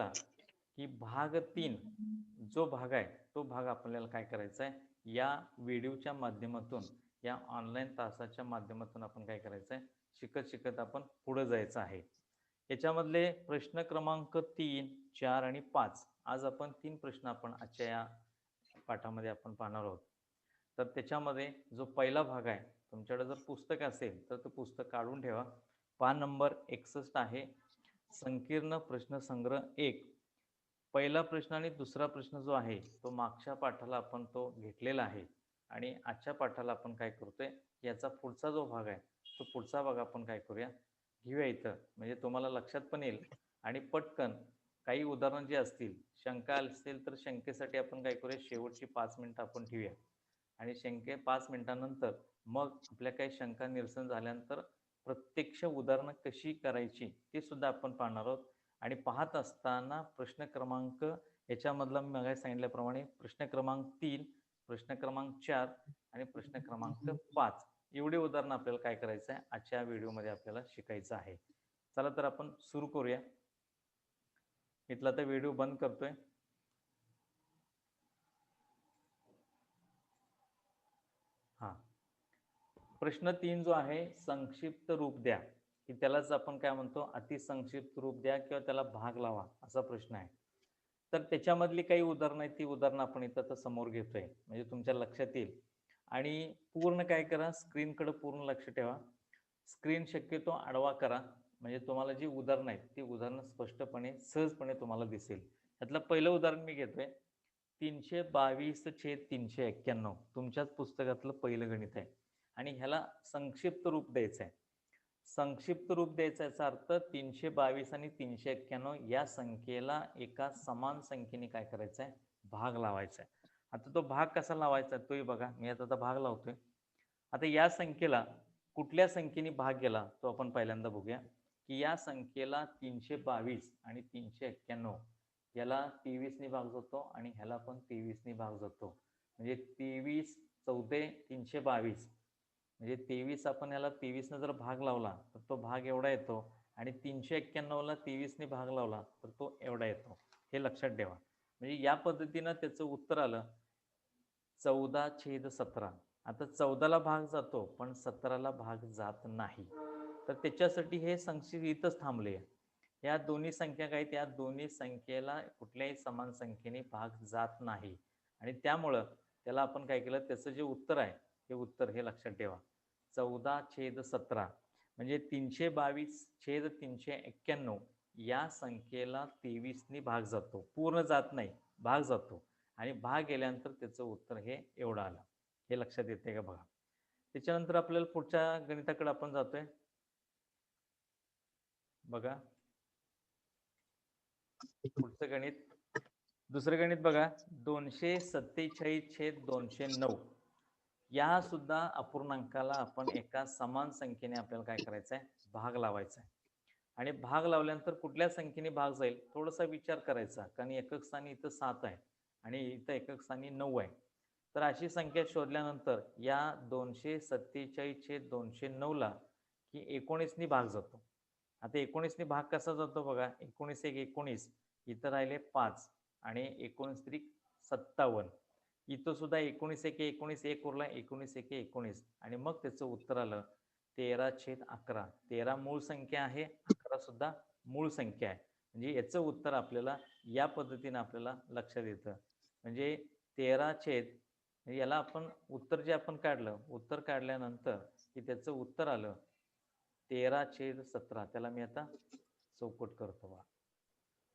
आपल्याला की भाग तीन जो भाग आहे तो भाग आपल्याला काय करायचा आहे? या व्हिडिओच्या माध्यमातून या ऑनलाईन तासाच्या माध्यमातून आपण काय करायचं आहे? शिकत शिकत आपण पुढे जायचं आहे. याच्यामधले प्रश्न क्रमांक तीन चार आणि पाच आज आपण तीन प्रश्न आपण आजच्या या पाठामध्ये आपण पाहणार आहोत. तर त्याच्यामध्ये जो पहिला भाग आहे तुमच्याकडे जर पुस्तक असेल तर ते पुस्तक काढून ठेवा. पान नंबर एकसष्ट आहे. संकीर्ण प्रश्नसंग्रह एक. पहिला प्रश्न आणि दुसरा प्रश्न जो आहे तो मागच्या पाठाला आपण तो घेतलेला आहे. आणि आजच्या पाठाला आपण काय करतोय याचा पुढचा जो भाग आहे तो पुढचा भाग आपण काय करूया? घेऊया इथं. म्हणजे तुम्हाला लक्षात पण येईल. आणि पटकन काही उदाहरणं जी असतील शंका असतील तर शंकेसाठी आपण काय करूया शेवटची पाच मिनिटं आपण ठेवूया. आणि शंके पाच मिनिटानंतर मग आपल्या काही शंका निरसन झाल्यानंतर प्रत्यक्ष उदाहरणं कशी करायची ते सुद्धा आपण पाहणार आहोत. आणि पाहत असताना प्रश्न क्रमांक याच्यामधला मी मागे सांगितल्याप्रमाणे प्रश्न क्रमांक तीन प्रश्न क्रमांक चार आणि प्रश्न क्रमांक पाच. एवढे उदाहरणं आपल्याला काय करायचं आहे आजच्या व्हिडिओमध्ये आपल्याला शिकायचं आहे. चला तर आपण सुरू करूया. इथला तर व्हिडिओ बंद करतोय हा प्रश्न तीन जो आहे संक्षिप्त रूप द्या. की त्यालाच आपण काय म्हणतो? अतिसंक्षिप्त रूप द्या किंवा त्याला भाग लावा असा प्रश्न आहे. तर त्याच्यामधली काही उदाहरणं आहेत ती उदाहरणं आपण इथं तर समोर घेतोय. म्हणजे तुमच्या लक्षात येईल. आणि पूर्ण काय करा? स्क्रीनकडे पूर्ण लक्ष ठेवा. स्क्रीन शक्यतो आडवा करा. म्हणजे तुम्हाला जी उदाहरणं आहेत ती उदाहरणं स्पष्टपणे सहजपणे तुम्हाला दिसेल. त्यातलं पहिलं उदाहरण मी घेतोय. तीनशे बावीस छेद तीनशे एक्क्याण्णव. तुमच्याच पुस्तकातलं पहिलं गणित आहे. आणि ह्याला संक्षिप्त रूप द्यायचं आहे. संक्षिप्त रूप द्यायचा याचा अर्थ तीनशे बावीस आणि तीनशे एक्क्याण्णव या संख्येला एका समान संख्येने काय करायचं आहे? भाग लावायचा आहे. आता तो भाग कसा लावायचा तोही बघा. मी आता भाग लावतोय. आता या संख्येला कुठल्या संख्येने भाग गेला? तो आपण पहिल्यांदा बघूया. की या संख्येला तीनशे बावीस आणि तीनशे एक्क्याण्णव याला तेवीसने भाग जातो आणि ह्याला पण तेवीसने भाग जातो. म्हणजे तेवीस चौथे तीनशे बावीस म्हणजे तेवीस आपण याला तेवीसनं जर भाग लावला तर तो भाग एवढा येतो. आणि तीनशे एक्क्याण्णवला तेवीसने भाग लावला तर तो एवढा येतो. हे लक्षात ठेवा. म्हणजे या पद्धतीनं त्याचं उत्तर आलं. चौदा छेद सतरा. आता चौदाला भाग जातो पण सतराला भाग जात नाही. तर त्याच्यासाठी हे संक्षिप्त इथंच थांबले. या दोन्ही संख्या काय त्या दोन्ही संख्येला कुठल्याही समान संख्येने भाग जात नाही. आणि त्यामुळं त्याला आपण काय केलं? त्याचं जे उत्तर आहे हे उत्तर हे लक्षात ठेवा. चौदा छेद सतरा म्हणजे तीनशे बावीस छेद तीनशे एक्क्याण्णव या संख्येला तेवीसनी भाग जातो. पूर्ण जात नाही भाग जातो. आणि भाग गेल्यानंतर त्याचं उत्तर हे एवढं आलं. हे लक्षात येते का बघा? त्याच्यानंतर आपल्याला पुढच्या गणिताकडे आपण जातोय. बघा. पुढचं गणित. दुसरं गणित बघा. दोनशे सत्तेचाळीस छेद दोनशे नऊ. या सुद्धा अपूर्णांकाला आपण एका समान संख्येने आपल्याला काय करायचं आहे भाग लावायचा आहे आणि भाग लावल्यानंतर कुठल्या संख्येने भाग जाईल? थोडासा विचार करायचा कारण एकक स्थानी इथं सात आहे आणि इथं एकक स्थानी नऊ आहे. तर अशी संख्या शोधल्यानंतर या दोनशे सत्तेचाळीस छेद दोनशे नऊला की एकोणीसनी भाग जातो. आता एकोणीसनी भाग कसा जातो बघा? एकोणीस एक एकोणीस इथं राहिले पाच आणि एकोणीस त्रिक सत्तावन्न. इथं सुद्धा एकोणीस एक एकोणीस एक उरला एकोणीस एक एकोणीस. आणि मग त्याचं उत्तर आलं तेरा छेद अकरा. तेरा मूळ संख्या आहे अकरा सुद्धा मूळ संख्या आहे. म्हणजे याचं उत्तर आपल्याला या पद्धतीने आपल्याला लक्षात येतं. म्हणजे तेरा छेद म्हणजे याला आपण उत्तर जे आपण काढलं उत्तर काढल्यानंतर की त्याचं उत्तर आलं तेरा छेद सतरा. त्याला मी आता चौकट करतो बा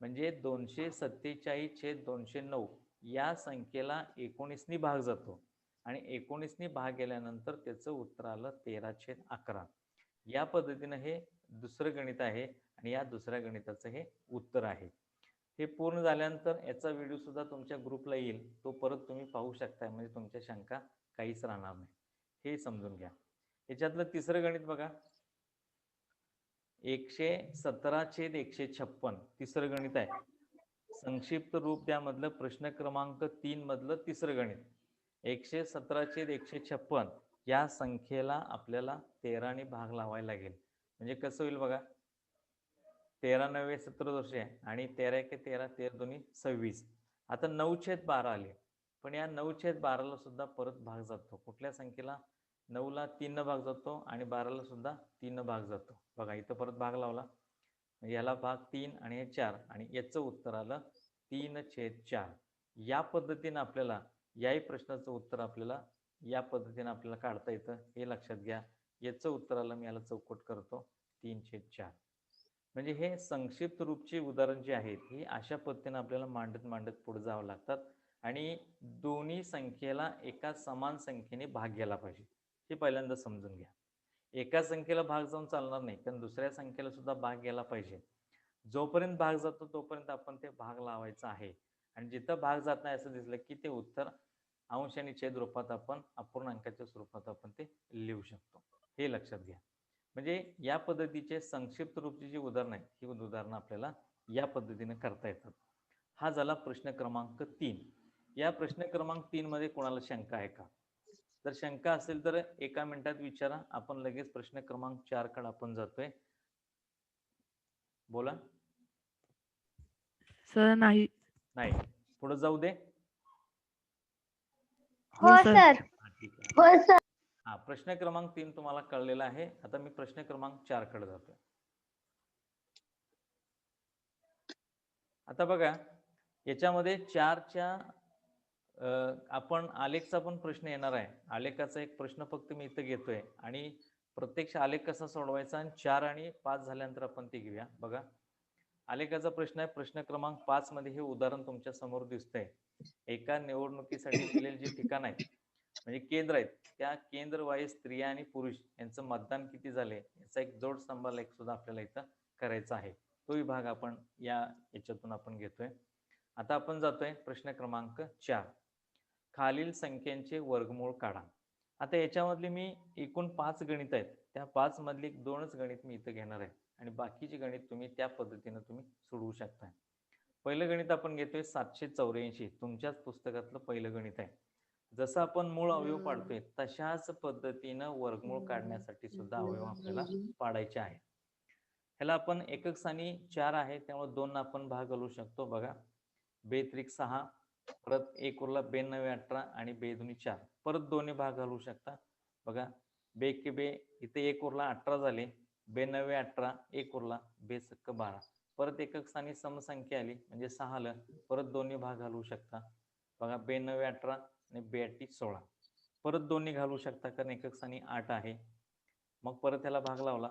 म्हणजे दोनशे सत्तेचाळीस छेद दोनशे नऊ. या संख्येला एकोणीसनी भाग जातो. आणि एकोणीसनी भाग गेल्यानंतर त्याचं उत्तर आलं तेरा छेद अकरा. या पद्धतीनं हे दुसरं गणित आहे आणि या दुसऱ्या गणिताचं हे उत्तर आहे. हे पूर्ण झाल्यानंतर याचा व्हिडिओ सुद्धा तुमच्या ग्रुपला येईल. तो परत तुम्ही पाहू शकताय म्हणजे तुमच्या शंका काहीच राहणार नाही. हे समजून घ्या. याच्यातलं तिसरं गणित बघा. एकशे सतरा छेद एकशे छप्पन. तिसरं गणित आहे. संक्षिप्त रूप त्यामधलं प्रश्न क्रमांक तीन मधलं तिसरं गणित. एकशे सतरा छेद एकशे छप्पन या संख्येला आपल्याला तेराने भाग लावायला लागेल. म्हणजे कसं होईल बघा? तेरा नव्वे सतरा दोनशे आणि तेरा एके तेरा तेरा दोन्ही सव्वीस. आता नऊ छेद बारा आले. पण या नऊ छेद बाराला सुद्धा परत भाग जातो. कुठल्या संख्येला? नऊला तीन भाग जातो आणि बाराला सुद्धा तीन भाग जातो. बघा इथं परत भाग लावला. याला भाग तीन आणि हे चार आणि याचं उत्तर आलं तीन छेद चार. या पद्धतीनं आपल्याला याही प्रश्नाचं उत्तर आपल्याला या पद्धतीनं आपल्याला काढता येतं. हे लक्षात घ्या. याचं उत्तर आलं मी याला चौकट करतो. तीन छेद चार. म्हणजे हे संक्षिप्त रूपची उदाहरण जे आहेत ही अशा पद्धतीनं आपल्याला मांडत मांडत पुढे जावं लागतात. आणि दोन्ही संख्येला एका समान संख्येने भाग घ्यायला पाहिजे. हे पहिल्यांदा समजून घ्या. एका संख्येला भाग जाऊन चालणार नाही कारण दुसऱ्या संख्येला सुद्धा भाग घ्यायला पाहिजे. जोपर्यंत भाग जातो तोपर्यंत आपण ते भाग लावायचा आहे. आणि जिथं भाग जात नाही असं दिसलं की ते उत्तर अंश आणि छेद रूपात आपण अपूर्णांकाच्या स्वरूपात आपण ते लिहू शकतो. हे लक्षात घ्या. म्हणजे या पद्धतीचे संक्षिप्त रूपची जी उदाहरणं आहेत ही उदाहरणं आपल्याला या पद्धतीने करता येतात. हा झाला प्रश्न क्रमांक तीन. या प्रश्न क्रमांक तीनमध्ये कोणाला शंका आहे का? जर शंका असेल तर एका मिनिटात विचारा. आपण लगेच प्रश्न क्रमांक चारकडे आपण जातोय. बोला. सर नाही. नाही. पुढे जाऊ दे. हो हो सर. हा, ठीक आहे. हो सर. हा प्रश्न क्रमांक तीन तुम्हाला कळलेला आहे. आता मी प्रश्न क्रमांक चारकडे जातोय. आता बघा याच्यामध्ये चारच्या आपण आलेखचा पण प्रश्न येणार आहे. आलेखाचा एक प्रश्न फक्त मी इथं घेतोय. आणि प्रत्यक्ष आलेख कसा सोडवायचा आणि चार आणि पाच झाल्यानंतर आपण ते घेऊया. बघा. आलेखाचा प्रश्न आहे. प्रश्न क्रमांक पाच मध्ये हे उदाहरण तुमच्यासमोर दिसतंय. एका निवडणुकीसाठी दिलेले जे ठिकाण आहे म्हणजे केंद्र आहेत त्या केंद्रवाईज स्त्रिया आणि पुरुष यांचं मतदान किती झाले याचा एक जोड स्तंभ लेख सुद्धा आपल्याला इथं करायचा आहे. तो विभाग आपण या याच्यातून आपण घेतोय. आता आपण जातोय प्रश्न क्रमांक चार. खालील संख्यांचे वर्गमूळ काढा. आता याच्यामधली मी एकूण पाच गणित आहेत. त्या पाच मधली एक दोनच गणित मी इथं घेणार आहे. आणि बाकीचे गणित तुम्ही त्या पद्धतीनं तुम्ही सोडवू शकता पहिलं गणित आपण घेतोय सातशे चौऱ्याऐंशी. तुमच्याच पुस्तकातलं पहिलं गणित आहे. जसं आपण मूळ अवयव पाडतोय तशाच पद्धतीनं वर्गमूळ काढण्यासाठी सुद्धा अवयव आपल्याला पाडायचे आहे ह्याला आपण एकक स्थानी चार आहे. त्यामुळे दोन आपण भाग घालू शकतो. बघा. बेत्रिक सहा परत एक उरला बे नवे अठरा आणि बे दोन्ही चार. परत दोन्ही भाग घालू शकता. बघा बे के बे इथे एक उरला अठरा झाले. बे नवे अठरा एक उरला बे सक्क बारा. परत एकक स्थानी समसंख्या आली म्हणजे सहा आलं परत दोन्ही भाग घालू शकता. बघा बे नवे अठरा आणि बे सोळा. परत दोन्ही घालू शकता कारण एकक स्थानी आठ आहे. मग परत त्याला भाग लावला.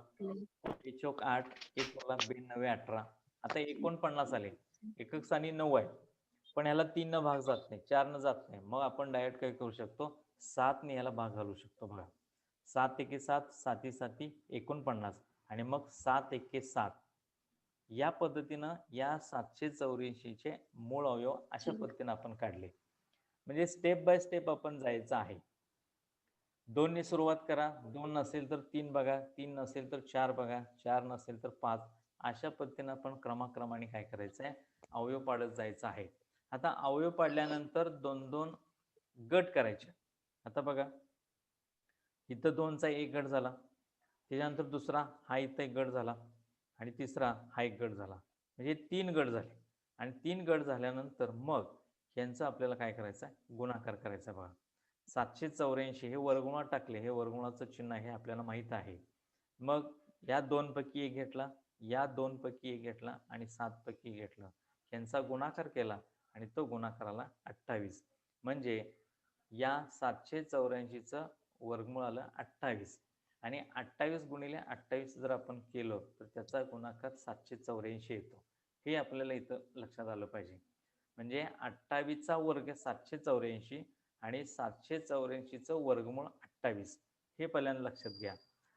एक चौक आठ एक उरला बे नवे अठरा. आता एकोणपन्नास आले. एकक स्थानी नऊ आहे. पण ह्याला तीन न भाग जात नाही चार न जात नाही. मग आपण डायरेक्ट काय करू शकतो? सात ने याला भाग घालू शकतो बघा. सात एके सात साती साती एकोणपन्नास. आणि मग सात एके सात. या पद्धतीनं या सातशे चौऱ्याऐंशीचे मूळ अवयव अशा पद्धतीनं आपण काढले. म्हणजे स्टेप बाय स्टेप आपण जायचं आहे. दोनने सुरुवात करा. दोन नसेल तर तीन बघा. तीन नसेल तर चार बघा. चार नसेल तर पाच. अशा पद्धतीनं आपण क्रमाक्रमाने काय करायचं आहे अवयव पाडत जायचं आहे. आता अवयव पाडल्यानंतर दोन दोन गट करायचे. आता बघा इथं दोनचा एक गट झाला त्याच्यानंतर दुसरा हा इथं एक गट झाला आणि तिसरा हा एक गट झाला. म्हणजे तीन गट झाले. आणि तीन गट झाल्यानंतर मग यांचा आपल्याला काय करायचं आहे? गुणाकार करायचा बघा. सातशे चौऱ्याऐंशी हे वर्गुणात टाकले. हे वर्गुणाचं चिन्ह हे आपल्याला माहीत आहे. मग या दोन पैकी एक घेतला या दोन पैकी एक घेतला आणि सात पैकी एक घेतला. यांचा गुणाकार केला. आणि तो गुणाकार आला अठ्ठावीस. म्हणजे या सातशे चौऱ्याऐंशीचं वर्गमूळ आलं अठ्ठावीस. आणि अठ्ठावीस गुणिले अठ्ठावीस जर आपण केलं तर त्याचा गुणाकार सातशे चौऱ्याऐंशी येतो. हे आपल्याला इथं लक्षात आलं पाहिजे. म्हणजे अठ्ठावीसचा वर्ग सातशे चौऱ्याऐंशी आणि सातशे चौऱ्याऐंशीचं वर्गमूळ अठ्ठावीस. हे पहिल्यांदा लक्षात घ्या.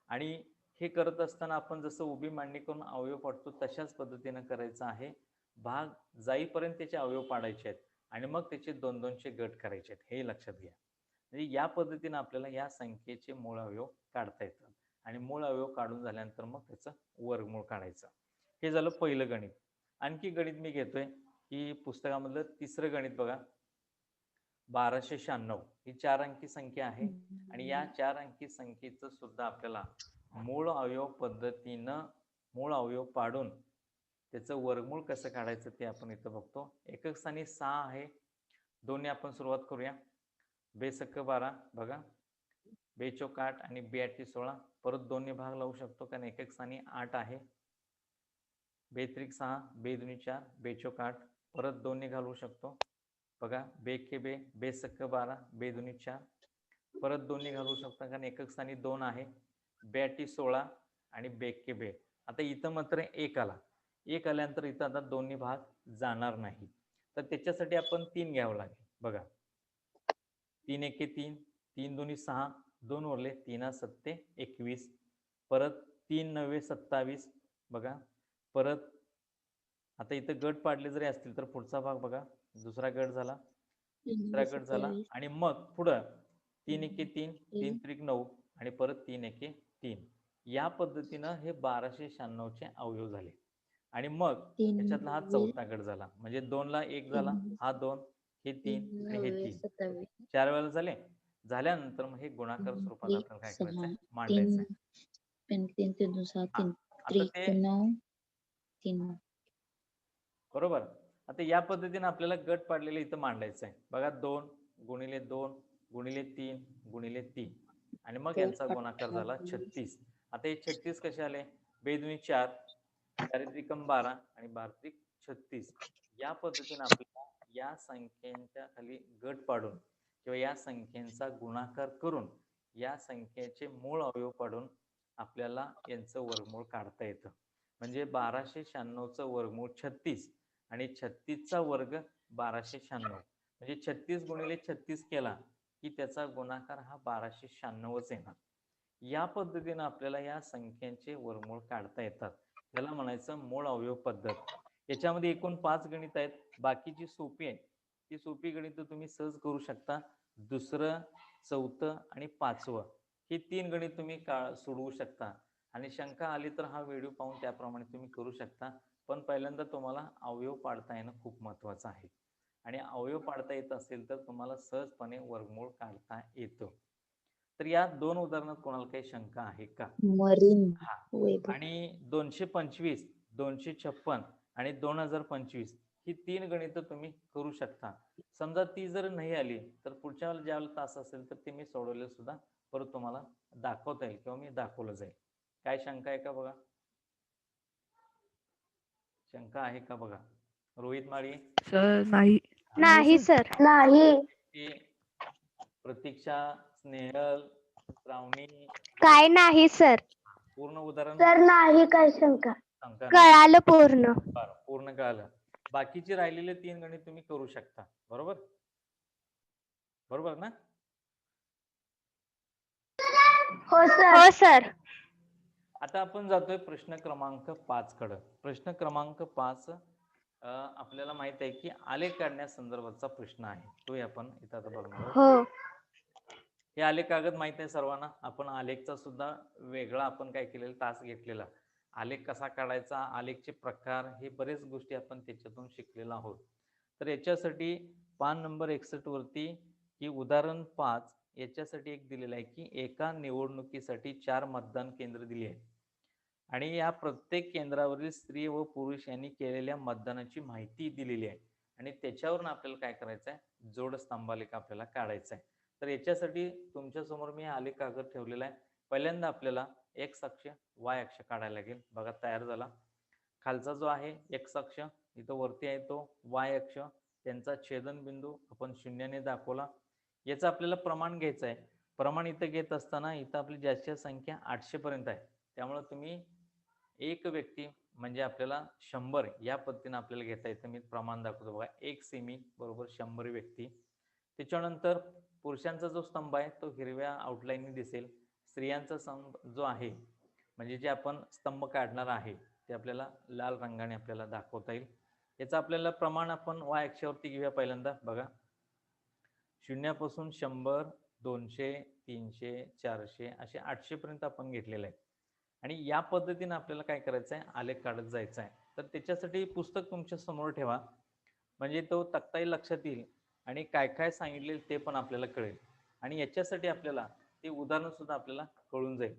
आणि हे करत असताना आपण जसं उभी मांडणी करून अवयव पडतो तशाच पद्धतीनं करायचं आहे. भाग जाईपर्यंत त्याचे अवयव पाडायचे आहेत आणि मग त्याचे दोन दोनशे गट करायचे आहेत. हे लक्षात घ्या. म्हणजे या पद्धतीनं आपल्याला या संख्येचे मूळ अवयव काढता येतात. आणि मूळ अवयव काढून झाल्यानंतर मग त्याचं वर्गमूळ काढायचं. हे झालं पहिलं गणित. आणखी गणित मी घेतोय की पुस्तकामधलं तिसरं गणित बघा. बाराशे शहाण्णव. ही चार अंकी संख्या आहे. आणि या चार अंकी संख्येचं सुद्धा आपल्याला मूळ अवयव पद्धतीनं मूळ अवयव पाडून त्याचं वर्गमूळ कसं काढायचं ते आपण इथं बघतो. एकक स्थानी सहा आहे. दोन्ही आपण सुरुवात करूया. बेसक्क बारा बघा. बेचोक आठ आणि बेआठी सोळा. परत दोन्ही भाग लावू शकतो कारण एकक स्थानी आठ आहे. बेत्रिक सहा बेदुनी चार बेचोक आठ. परत दोन्ही घालवू शकतो. बघा बेके बे. बेसक्क बारा बेदुनी चार. परत दोन्ही घालवू शकतो कारण एकक स्थानी दोन आहे. बेआठी सोळा आणि बेके बे. आता इथं मात्र एक आला. एक आल्यानंतर इथं आता दोन्ही भाग जाणार नाही. तर त्याच्यासाठी आपण तीन घ्यावं लागेल. बघा. तीन एके तीन तीन दोन्ही सहा दोन उरले तीना सत्ते एकवीस. परत तीन नव्वे सत्तावीस. बघा. परत आता इथं गट पाडले जरी असतील तर पुढचा भाग बघा. दुसरा गट झाला. तिसरा गट झाला. आणि मग पुढं तीन एके तीन तीन. त्रिक नऊ आणि परत तीन एके तीन. या पद्धतीनं हे बाराशे शहाण्णवचे अवयव झाले. आणि मग त्याच्यातला हा चौथा गट झाला. म्हणजे दोन ला एक झाला हा दोन हे तीन आणि हे तीन. चार वेळेला झाले. झाल्यानंतर मग हे गुणाकार स्वरूपात आपल्याला काय नऊ तीन बरोबर. आता या पद्धतीने आपल्याला गट पाडलेले इथं मांडायचं आहे बघा दोन गुणिले दोन गुणिले तीन गुणिले तीन. आणि मग यांचा गुणाकार झाला. छत्तीस. आता हे छत्तीस कसे आले? बेदुनी चार चारित्रिकम बारा आणि बारत्रिक छत्तीस या पद्धतीने आपल्याला या संख्यांच्या खाली गट पाडून किंवा या संख्यांचा गुणाकार करून या संख्येचे मूळ अवयव पाडून आपल्याला यांचं वर्गमूळ काढता येतं. म्हणजे बाराशे शहाण्णवचं वर्गमूळ छत्तीस आणि छत्तीसचा वर्ग बाराशे शहाण्णव. म्हणजे छत्तीस गुणिले छत्तीस केला की त्याचा गुणाकार हा बाराशे शहाण्णवच येणार. या पद्धतीनं आपल्याला या संख्यांचे वर्गमूळ काढता येतात. त्याला म्हणायचं मूळ अवयव पद्धत. याच्यामध्ये एकूण पाच गणित आहेत. बाकीची सोपी आहे. ती सोपी गणित तुम्ही सहज करू शकता. दुसरं चौथं आणि पाचवं. ही तीन गणित तुम्ही का सोडवू शकता. आणि शंका आली तर हा व्हिडिओ पाहून त्याप्रमाणे तुम्ही करू शकता. पण पहिल्यांदा तुम्हाला अवयव पाडता येणं खूप महत्वाचं आहे. आणि अवयव पाडता येत असेल तर तुम्हाला सहजपणे वर्गमूळ काढता येतो. तर या दोन उदाहरणात कोणाला काही शंका आहे का? मरीन. हा. आणि दोनशे पंचवीस दोनशे छप्पन आणि दोन हजार पंचवीस ही तीन गणितं तुम्ही करू शकता. समजा ती जर नाही आली तर पुढच्या वेळेला ज्यावेळेला तास असेल तर ते मी सोडवले सुद्धा परत तुम्हाला दाखवता येईल किंवा मी दाखवलं जाईल. काय शंका आहे का बघा? शंका आहे का बघा? रोहित माळी? सर नाही. नाही सर. नाही. ते प्रतीक्षा स्नेहल श्रावणी. काय नाही सर. पूर्ण उदाहरण? सर नाही काय शंका. कळालं पूर्ण. बरं पूर्ण कळालं. बाकीचे राहिलेले तीन गणित तुम्ही करू शकता. बरोबर? बरोबर ना? हो सर. हो सर. आता आपण जातोय प्रश्न क्रमांक पाच कडं. प्रश्न क्रमांक पाच अं, आपल्याला माहीत आहे की आलेख काढण्यासंदर्भातचा प्रश्न आहे. तो आपण इथं आता बघणार आहोत. हो. हे आलेख कागद माहीत आहे सर्वांना. आपण आलेखचा सुद्धा वेगळा आपण काय केलेला तास घेतलेला. आलेख कसा काढायचा आलेखचे प्रकार हे बरेच गोष्टी आपण त्याच्यातून शिकलेलो आहोत. तर याच्यासाठी पान नंबर एकसष्ट वरती की उदाहरण पाच याच्यासाठी एक दिलेलं आहे की एका निवडणुकीसाठी चार मतदान केंद्र दिली आहे आणि या प्रत्येक केंद्रावरील स्त्री व पुरुष यांनी केलेल्या मतदानाची माहिती दिलेली आहे. आणि त्याच्यावरून आपल्याला काय करायचं आहे जोडस्तंभालेख आपल्याला काढायचा आहे तर याच्यासाठी तुमच्यासमोर मी आलेख कागद ठेवलेला आहे. पहिल्यांदा आपल्याला एक्स अक्ष वाय अक्ष काढायला लागेल. बघा तयार झाला. खालचा जो आहे एक्स अक्ष इथं वरती आहे तो वाय अक्ष. त्यांचा छेदनबिंदू आपण शून्याने दाखवला. याचं आपल्याला प्रमाण घ्यायचं आहे. प्रमाण इथं घेत असताना इथं आपली जास्तीत संख्या आठशे पर्यंत आहे. त्यामुळे तुम्ही एक व्यक्ती म्हणजे आपल्याला शंभर या पद्धतीने आपल्याला घेता येतं. मी प्रमाण दाखवतो बघा. एक सेमी बरोबर शंभर व्यक्ती. त्याच्यानंतर पुरुषांचा जो स्तंभ आहे तो हिरव्या आउटलाईनने दिसेल. स्त्रियांचा स्तंभ जो आहे म्हणजे जे आपण स्तंभ काढणार आहे ते आपल्याला लाल रंगाने आपल्याला दाखवता येईल. याचं आपल्याला प्रमाण आपण वाय अक्षावरती घेऊया पहिल्यांदा. बघा. शून्यापासून शंभर दोनशे तीनशे चारशे असे आठशेपर्यंत आपण घेतलेलं आहे. आणि या पद्धतीने आपल्याला काय करायचं आहे? आलेख काढत जायचं आहे. तर त्याच्यासाठी पुस्तक तुमच्यासमोर ठेवा. म्हणजे तो तक्ताही लक्षात येईल. आणि काय काय सांगितले ते पण आपल्याला कळेल. आणि याच्यासाठी आपल्याला ते उदाहरण सुद्धा आपल्याला कळून जाईल.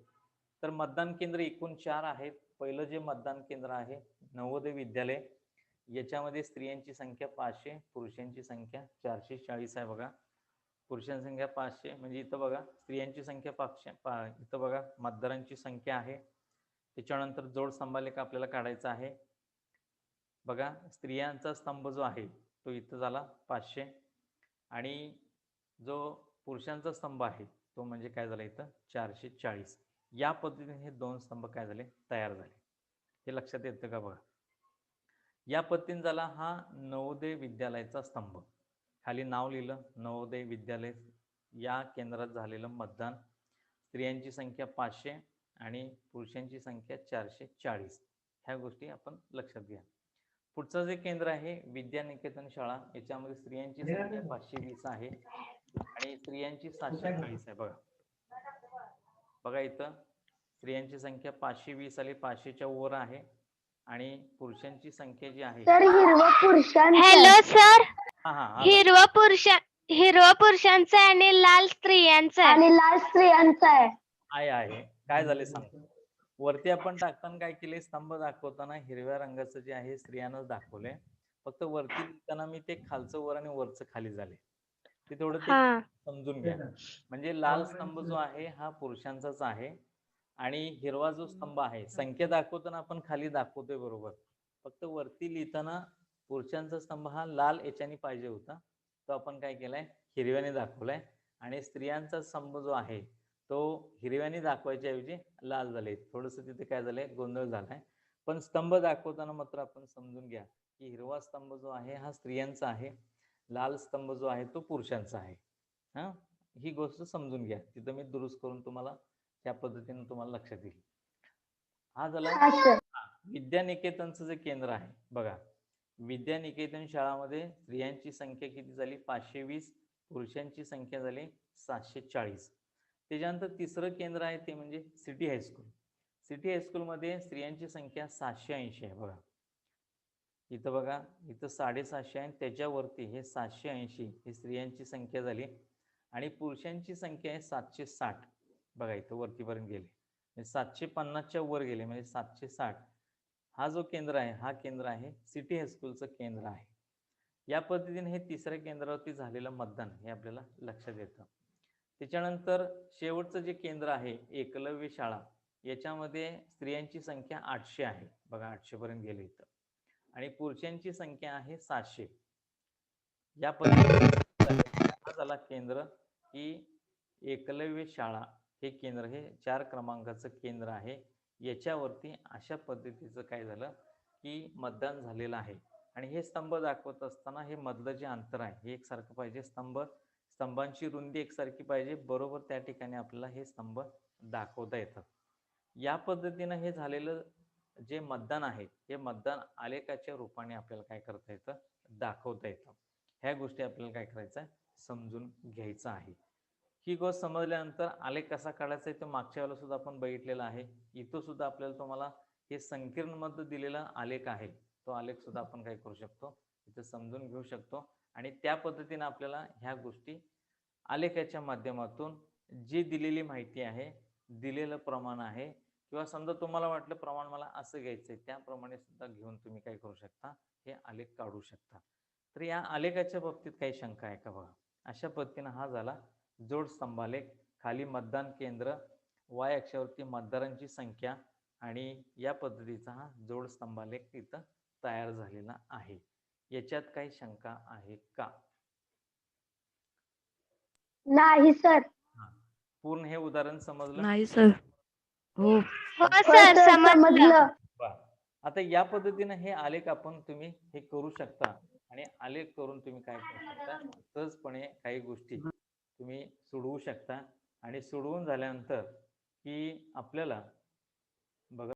तर मतदान केंद्र एकूण चार आहेत. पहिलं जे मतदान केंद्र आहे नवोदय विद्यालय याच्यामध्ये स्त्रियांची संख्या पाचशे पुरुषांची संख्या चारशे चाळीस आहे बघा. पुरुषांची संख्या पाचशे म्हणजे इथं बघा स्त्रियांची संख्या पाचशे पा इथं बघा मतदारांची संख्या आहे. त्याच्यानंतर जोड स्तंभालेख आपल्याला काढायचा आहे. बघा स्त्रियांचा स्तंभ जो आहे तो इथं झाला पाचशे. आणि जो पुरुषांचा स्तंभ आहे तो म्हणजे काय झाला इथं? चारशे चाळीस. या पद्धतीने हे दोन स्तंभ काय झाले? तयार झाले. हे लक्षात येतं का बघा? या पद्धतीने झाला हा नवोदय विद्यालयाचा स्तंभ. खाली नाव लिहिलं नवोदय विद्यालय. या केंद्रात झालेलं मतदान. स्त्रियांची संख्या पाचशे आणि पुरुषांची संख्या चारशे चाळीस. ह्या गोष्टी आपण लक्षात घ्या. पुढचं जे केंद्र आहे विद्यानिकेतन शाळा याच्यामध्ये स्त्रियांची संख्या पाचशे वीस आहे. आणि स्त्रियांची सातशे चाळीस आहे बघा. बघा इथं स्त्रियांची संख्या पाचशे वीस आली पाचशेच्या वर आहे. आणि पुरुषांची संख्या जी आहे. सर हिरवा पुरुषांचा. Hello sir. हा हा हा हिरवा पुरुष हिरवा पुरुषांचा आणि लाल स्त्रियांचा. आणि लाल स्त्रियांचा आहे. आहे आहे. काय झाले सांग? वरती आपण टाकताना काय केले स्तंभ दाखवताना हिरव्या रंगाचं जे आहे स्त्रियांनाच दाखवले फक्त वरती लिहिताना मी ते खालचं वर आणि वरचं खाली झाले. ते हा. समजून घ्या. म्हणजे लाल स्तंभ जो आहे हा पुरुषांचाच आहे आणि हिरवा जो स्तंभ आहे संख्या दाखवताना आपण खाली दाखवतोय बरोबर. फक्त वरती लिहिताना पुरुषांचा स्तंभ हा लाल याच्याने पाहिजे होता. तो आपण काय केलाय? हिरव्याने दाखवलाय आणि स्त्रियांचा स्तंभ जो आहे तो हिरव्याने दाखवायच्या ऐवजी लाल झाले. थोडस तिथे काय झालंय? गोंधळ झालाय. पण स्तंभ दाखवताना मात्र आपण समजून घ्या की हिरवा स्तंभ जो आहे हा स्त्रियांचा आहे. लाल स्तंभ जो आहे तो पुरुषांचा आहे. हा? ही गोष्ट समजून घ्या. तिथं मी दुरुस्त करून तुम्हाला त्या पद्धतीने तुम्हाला लक्षात येईल. हा झाला विद्यानिकेतनचं जे केंद्र आहे बघा. विद्यानिकेतन शाळामध्ये स्त्रियांची संख्या किती झाली? पाचशे वीस पुरुषांची संख्या झाली सातशे चाळीस. त्याच्यानंतर तिसरं केंद्र आहे ते म्हणजे सिटी हायस्कूल सिटी हायस्कूलमध्ये स्त्रियांची संख्या सातशे ऐंशी आहे बघा. इथं बघा इथं साडेसातशे आहे आणि त्याच्यावरती हे सातशे ऐंशी ही स्त्रियांची संख्या झाली. आणि पुरुषांची संख्या आहे सातशे साठ. बघा इथं वरतीपर्यंत गेले. म्हणजे सातशे पन्नासच्या वर गेले म्हणजे सातशे साठ. हा जो केंद्र आहे हा केंद्र आहे सिटी हायस्कूलचं केंद्र आहे. या पद्धतीने हे तिसऱ्या केंद्रावरती झालेलं मतदान हे आपल्याला लक्षात येतं. त्याच्यानंतर शेवटचं जे केंद्र आहे एकलव्य शाळा याच्यामध्ये स्त्रियांची संख्या आठशे आहे. बघा आठशे पर्यंत गेले इथं. आणि पुरुषांची संख्या आहे सातशे. या पद्धतीने झाला केंद्र की एकलव्य शाळा हे केंद्र हे चार क्रमांकाचं केंद्र आहे. याच्यावरती अशा पद्धतीचं काय झालं की मतदान झालेलं आहे. आणि हे स्तंभ दाखवत असताना हे मधलं जे अंतर आहे हे एकसारखं पाहिजे स्तंभ स्तंभांची रुंदी एकसारखी पाहिजे बरोबर त्या ठिकाणी आपल्याला हे स्तंभ दाखवता येतात या पद्धतीनं हे झालेलं जे मतदान आहे हे मतदान आलेखाच्या रूपाने आपल्याला काय करता येतं? दाखवता येतं. ह्या गोष्टी आपल्याला काय करायचं समजून घ्यायचं आहे. ही गोष्ट समजल्यानंतर आलेख कसा काढायचा आहे तो मागच्या वेळेला सुद्धा आपण बघितलेला आहे. इथं सुद्धा आपल्याला तुम्हाला हे संकीर्णमध्ये दिलेला आलेख आहे. तो आलेख सुद्धा आपण काय करू शकतो? इथं समजून घेऊ शकतो. आणि त्या पद्धतीने आपल्याला ह्या गोष्टी आलेखाच्या माध्यमातून जी दिलेली माहिती आहे दिलेलं प्रमाण आहे किंवा समजा तुम्हाला वाटलं प्रमाण मला असं घ्यायचं आहे त्याप्रमाणे सुद्धा घेऊन तुम्ही काय करू शकता? हे आलेख काढू शकता. तर या आलेखाच्या बाबतीत काही शंका आहे का बघा? अशा पद्धतीनं हा झाला जोड स्तंभालेख. खाली मतदान केंद्र वाय अक्षावरती मतदारांची संख्या आणि या पद्धतीचा हा जोड स्तंभालेख इथं तयार झालेला आहे. याच्यात काही शंका आहे का? नाही सर. पूर्ण हे उदाहरण समजलं? नाही सर. हो. हो सर समजलं. आता या पद्धतीने हे आलेख आपण तुम्ही हे करू शकता. आणि आलेख करून तुम्ही काय करू शकता? सहजपणे काही गोष्टी तुम्ही सोडवू शकता. आणि सोडवून झाल्यानंतर की आपल्याला बघा